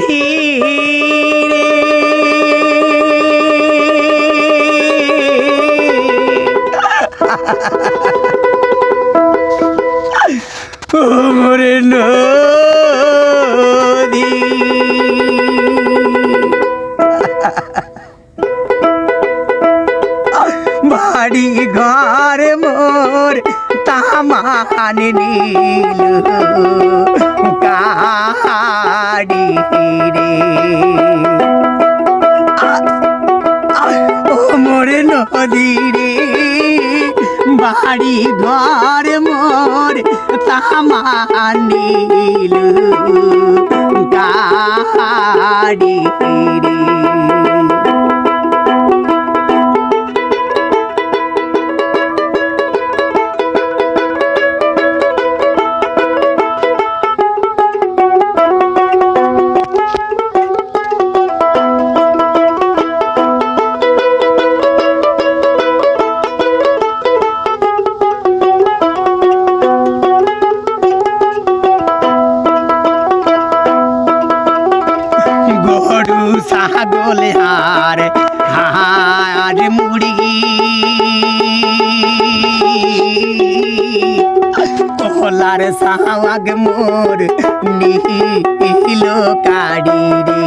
ধীরে ও মোরে নদী। বাড়ি ঘর মোর তামান নীল। কাড়ি রে। ও মোরে নদী রে বাড়ি ঘর মোর তামা নীল। ছাগল হার হার মুড়ি কলার সাওয়াগ মোর নীল কাড়ি রে।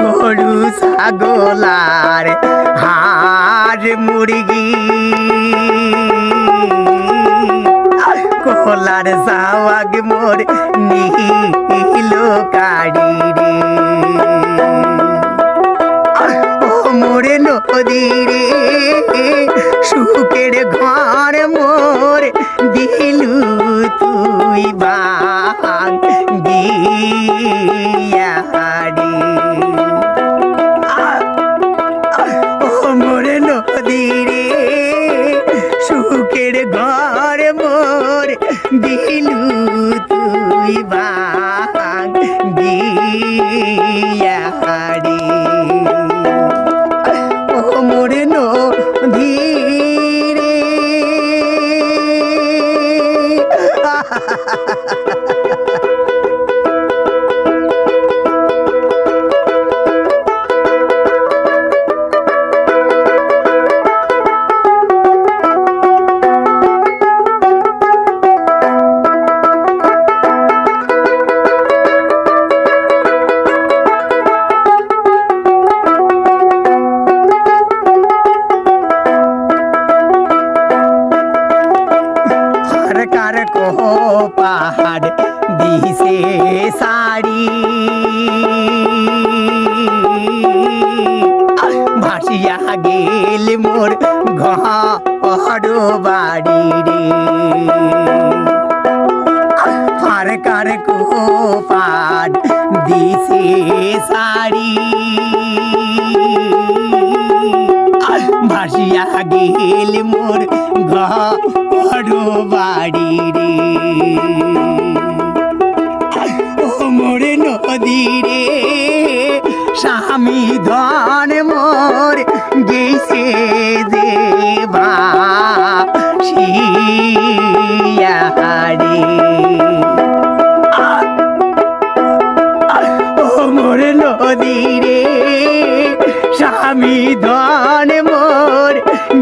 গরু ছাগলার হার মুরগি। কলার সাওয়াগ মোর নীল কাড়ি রে। ও মোরে নদী রে, সুখের ঘর মোর দিলু তুই গিয়াড়ি ও মোরে নদী ভাসিয়া গেল মোর ঘর বাড়ি রে। সরকার কো দিছে সাড়ি ভাসিয়া গেল মোর ঘর বাড়ি রে। ও মোরে নদী রে। স্বামী ধন মোর গেছে দেবা শিয়াড়ি ও মোরে নদী রে স্বামী ধন মোর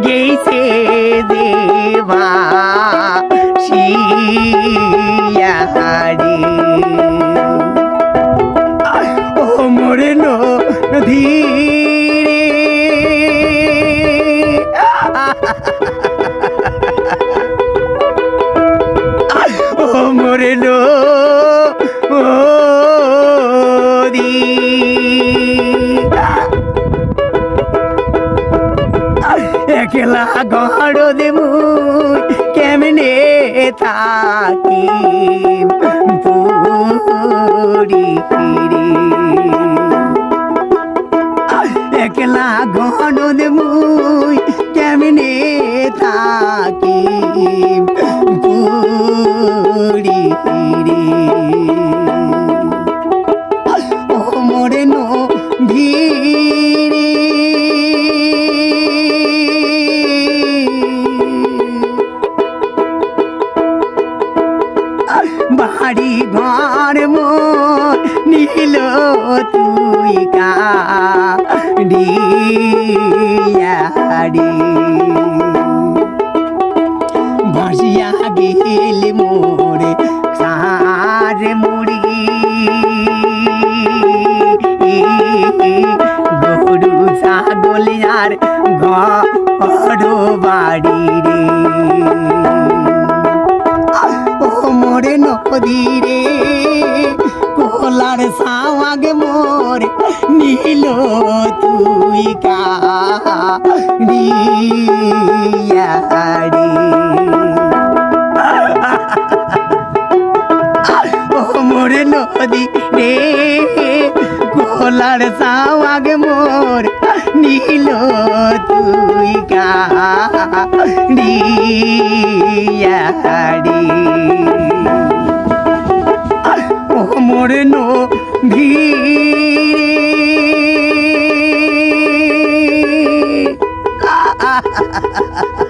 গেছে দেবা শিয়াড়ি ও মোরে নদী রে ও মোরে নদী একলা গড় দেবু কেমনে থাকি পুরি ফিরি। একলা গড় দেবু কেমনে থাকি? তুই কাড়িয়াড়ি ভাসিয়া গেল মোরে সার মুড়ি। গরু ছাগল আর নীল তুই কাড়ি মোরে নদী রে কোলার সাওয়াগে মোর নীল তুই কাড়ি মোরে নদী ha ha ha ha